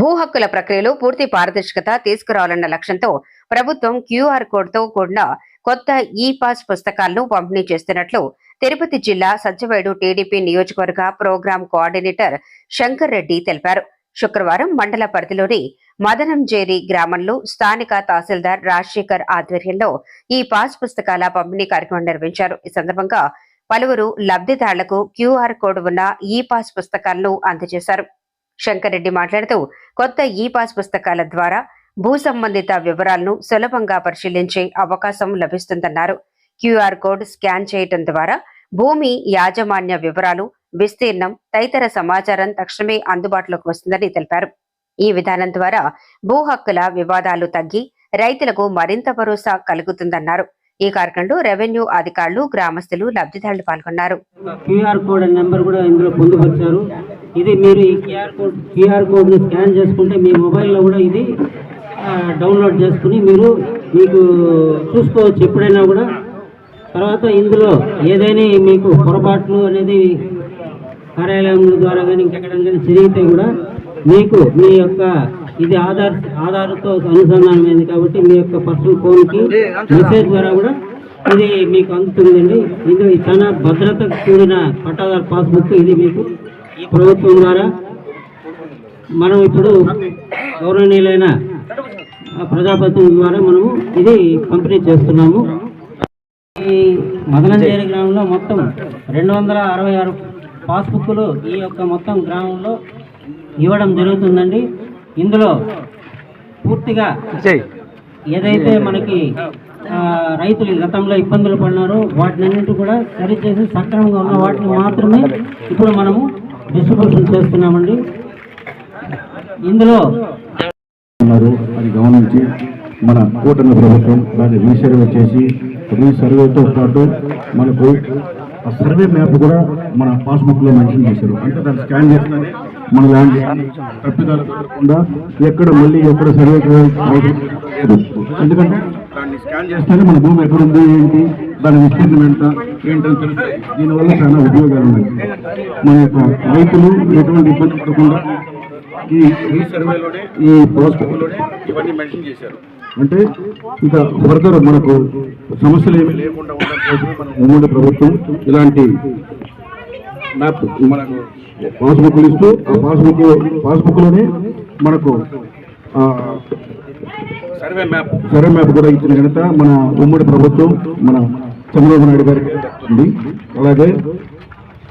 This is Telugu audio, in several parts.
భూ హక్కుల ప్రక్రియలో పూర్తి పారదర్శకత తీసుకురావాలన్న లక్ష్యంతో ప్రభుత్వం క్యూఆర్ కోడ్తో కూడిన కొత్త ఈ పాస్ పుస్తకాలను పంపిణీ చేస్తున్నట్లు తిరుపతి జిల్లా సజ్జవేడు టీడీపీ నియోజకవర్గ ప్రోగ్రాం కోఆర్డినేటర్ శంకర్ రెడ్డి తెలిపారు. శుక్రవారం మండల పరిధిలోని మదనంజేరి గ్రామంలో స్థానిక తహసీల్దార్ రాజశేఖర్ ఆధ్వర్యంలో ఈ పాస్ పుస్తకాల పంపిణీ కార్యక్రమం నిర్వహించారు. ఈ సందర్భంగా పలువురు లబ్ధిదారులకు క్యూఆర్ కోడ్ ఉన్న ఈ పాస్ పుస్తకాలను అందజేశారు. శంకరెడ్డి మాట్లాడుతూ కొత్త ఈ పాస్ పుస్తకాల ద్వారా భూ సంబంధిత వివరాలను సులభంగా పరిశీలించే అవకాశం లభిస్తుందన్నారు. క్యూఆర్ కోడ్ స్కాన్ చేయటం ద్వారా భూమి యాజమాన్య వివరాలు విస్తీర్ణం తదితర సమాచారం తక్షణమే అందుబాటులోకి వస్తుందని తెలిపారు. ఈ విధానం ద్వారా భూ హక్కుల వివాదాలు తగ్గి రైతులకు మరింత భరోసా కలుగుతుందన్నారు. ఈ కార్యక్రమంలో రెవెన్యూ అధికారులు గ్రామస్తులు లబ్ధిదారులు పాల్గొన్నారు. క్యూఆర్ కోడ్ నెంబర్ కూడా ఇందులో పొందుపరిచారు. ఇది మీరు ఈ క్యూఆర్ కోడ్ క్యూఆర్ కోడ్ని స్కాన్ చేసుకుంటే మీ మొబైల్లో కూడా ఇది డౌన్లోడ్ చేసుకుని మీరు మీకు చూసుకోవచ్చు ఎప్పుడైనా కూడా. తర్వాత ఇందులో ఏదైనా మీకు పొరపాట్లు అనేది కార్యాలయం ద్వారా కానీ ఇంకెక్కడ కానీ జరిగితే కూడా మీకు మీ యొక్క ఇది ఆధార్ ఆధార్తో అనుసంధానమైంది కాబట్టి మీ యొక్క పర్సనల్ ఫోన్కి మెసేజ్ ద్వారా కూడా ఇది మీకు అందుతుందండి. ఇది చాలా భద్రత కూడిన పట్టాదారు పాస్బుక్ ఇది మీకు ఈ ప్రభుత్వం ద్వారా మనం ఇప్పుడు గౌరవనీయులైన ఆ, ప్రజాప్రతినిధుల ద్వారా మనము ఇది పంపిణీ చేస్తున్నాము. ఈ మదనంజేరి గ్రామంలో మొత్తం రెండు వందల అరవై ఆరు పాస్బుక్లు ఈ యొక్క మొత్తం గ్రామంలో ఇవ్వడం జరుగుతుందండి. ఇందులో పూర్తిగా ఏదైతే మనకి రైతులు గతంలో ఇబ్బందులు పడినారో వాటినన్నింటి కూడా సరిచేసి సక్రమంగా ఉన్న వాటిని మాత్రమే ఇప్పుడు మనము డిస్ట్రిబ్యూషన్ చేస్తున్నామండి. ఇందులో ఉన్నారు అది గమనించి మన కూటమి ప్రభుత్వం దాన్ని రీసర్వే చేసి రీసర్వేతో పాటు మనకు ఆ సర్వే మ్యాప్ కూడా మన పాస్బుక్లో మెన్షన్ చేశారు. అంటే దాన్ని స్కాన్ చేస్తేనే మన ల్యాండ్ తప్పిదాలు కాకుండా ఎక్కడ మళ్ళీ ఎక్కడ సర్వే ఎందుకంటే దాన్ని స్కాన్ చేస్తేనే మన భూమి ఎక్కడుంది ఏంటి దాని విస్తీర్ణం ఎంత? ఏంటని తెలుస్తాయి దీనివల్ల చాలా ఉపయోగాలు ఉన్నాయి. మన యొక్క రైతులు ఎటువంటి ఇబ్బంది పడకుండా ఈ ఈ సర్వేలోనే ఈ పాస్బుక్లోనే ఇవన్నీ మెన్షన్ చేశారు. అంటే ఇక ఫర్దర్ మనకు సమస్యలు ఏమీ లేకుండా ఉండడం మన ఉమ్మడి ప్రభుత్వం ఇలాంటి మ్యాప్ మనకు పాస్బుక్లు ఇస్తూ ఆ పాస్బుక్ పాస్బుక్లోనే మనకు సర్వే మ్యాప్. సర్వే మ్యాప్ కూడా ఇచ్చిన ఘనత మన ఉమ్మడి ప్రభుత్వం మన చంద్రబాబు నాయుడు గారికి దక్కుతుంది అలాగే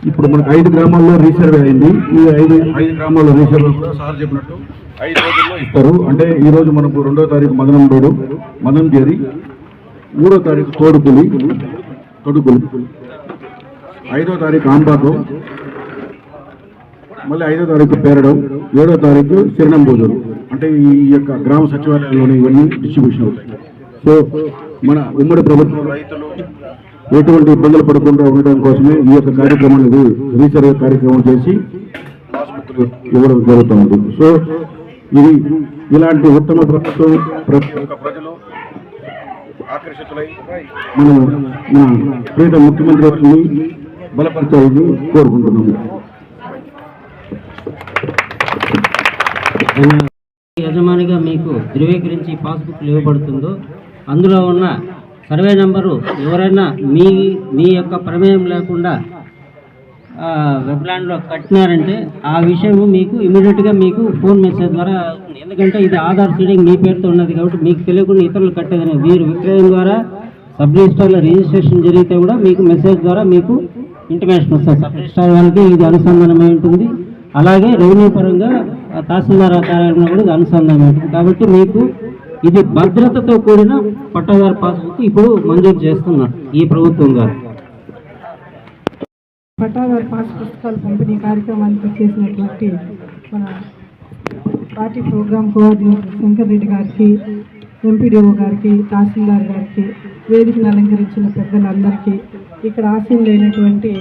ఇప్పుడు మనకు ఐదు గ్రామాల్లో రీసర్వే అయింది. ఈ ఐదు ఐదు గ్రామాల్లో రీసర్వే కూడా సార్ చెప్పినట్టు ఐదు రోజుల్లో ఇస్తారు. అంటే ఈ రోజు మనకు రెండో తారీఖు మదనం రోడ్డు మదనం చేరి మూడో తారీఖు తోడుపులి తొడుపులి ఐదో తారీఖు ఆంబాకం మళ్ళీ ఐదో తారీఖు పేరడం ఏడో తారీఖు చిరణంబోజులు అంటే ఈ యొక్క గ్రామ సచివాలయంలోని ఇవన్నీ డిస్ట్రిబ్యూషన్ అవుతాయి. సో మన ఉమ్మడి ప్రభుత్వం రైతులు ఎటువంటి ఇబ్బందులు పడకుండా ఉండడం కోసమే ఈ యొక్క కార్యక్రమాన్ని ఇది రీసర్వే కార్యక్రమం చేసి పాస్బుక్లు ఇవ్వడం జరుగుతుంది. సో ఇది ఇలాంటి ఉత్తమ ప్రభుత్వం ప్రజలు ఆకర్షితులై మనం మన ప్రీత ముఖ్యమంత్రి గారిని బలపరచాలని కోరుకుంటున్నాము. యజమానిగా మీకు ధృవీకరించి పాస్బుక్లు ఇవ్వబడుతుందో అందులో ఉన్న సర్వే నెంబరు ఎవరైనా మీ మీ యొక్క ప్రమేయం లేకుండా వెబ్లాండ్లో కట్టినారంటే ఆ విషయం మీకు ఇమీడియట్గా మీకు ఫోన్ మెసేజ్ ద్వారా ఎందుకంటే ఇది ఆధార్ సీడింగ్ మీ పేరుతో ఉన్నది కాబట్టి మీకు తెలియకుండా ఇతరులు కట్టేదని మీరు విక్రయం ద్వారా సబ్ రిజిస్టార్లో రిజిస్ట్రేషన్ జరిగితే కూడా మీకు మెసేజ్ ద్వారా మీకు ఇంటిమేషన్ వస్తుంది. సబ్ రిజిస్టార్ వాళ్ళకి ఇది అనుసంధానమై ఉంటుంది. అలాగే రెవెన్యూ పరంగా తహసీల్దార్ కార్యాలయంలో కూడా ఇది అనుసంధానం ఉంటుంది. కాబట్టి మీకు ఇది భద్రతతో కూడిన పట్టాదారు పాస్ ఇప్పుడు మంజూరు చేస్తున్నారు ఈ ప్రభుత్వం గారు. పట్టాదారు పాస్ పుస్తకాలు పంపిణీ కార్యక్రమానికి చేసినటువంటి మన party programme coordinator Shankar Reddy గారికి ఎంపీడీఓ గారికి తహసీల్దార్ గారికి వేదికను అలంకరించిన పెద్దలందరికీ ఇక్కడ ఆశీనులైనటువంటి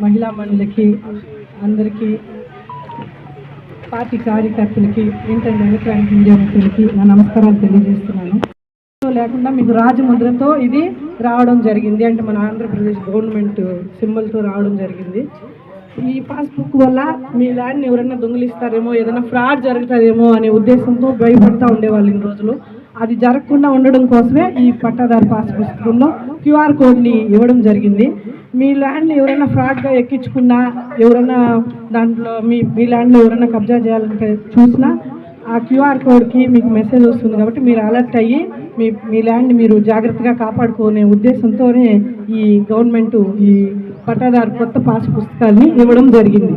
మహిళా మండలికి అందరికీ పార్టీ కార్యకర్తలకి ఇంటర్ ఎలక్ట్రానిక్ మీడియా నా నమస్కారాలు తెలియజేస్తున్నాను. లేకుండా మీకు రాజముద్రతో ఇది రావడం జరిగింది. అంటే మన ఆంధ్రప్రదేశ్ గవర్నమెంట్ సింబల్తో రావడం జరిగింది. ఈ పాస్బుక్ వల్ల మీ ల్యాండ్ని ఎవరైనా దొంగిలిస్తారేమో ఏదైనా ఫ్రాడ్ జరుగుతుందేమో అనే ఉద్దేశంతో భయపడతా ఉండేవాళ్ళు ఇన్ని రోజులు. అది జరగకుండా ఉండడం కోసమే ఈ పట్టాదారు పాస్ పుస్తకంలో క్యూఆర్ కోడ్ని ఇవ్వడం జరిగింది. మీ ల్యాండ్ని ఎవరైనా ఫ్రాడ్గా ఎక్కించుకున్నా ఎవరైనా దాంట్లో మీ మీ ల్యాండ్లో ఎవరైనా కబ్జా చేయాలంటే చూసినా ఆ క్యూఆర్ కోడ్కి మీకు మెసేజ్ వస్తుంది కాబట్టి మీరు అలర్ట్ అయ్యి మీ మీ ల్యాండ్ని మీరు జాగ్రత్తగా కాపాడుకునే ఉద్దేశంతోనే ఈ గవర్నమెంట్ ఈ పట్టాదారు కొత్త పాస్ పుస్తకాన్ని ఇవ్వడం జరిగింది.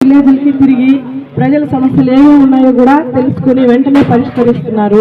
విలేజ్లకి తిరిగి ప్రజల సమస్యలు ఏమేమి ఉన్నాయో కూడా తెలుసుకుని వెంటనే పరిష్కరిస్తున్నారు.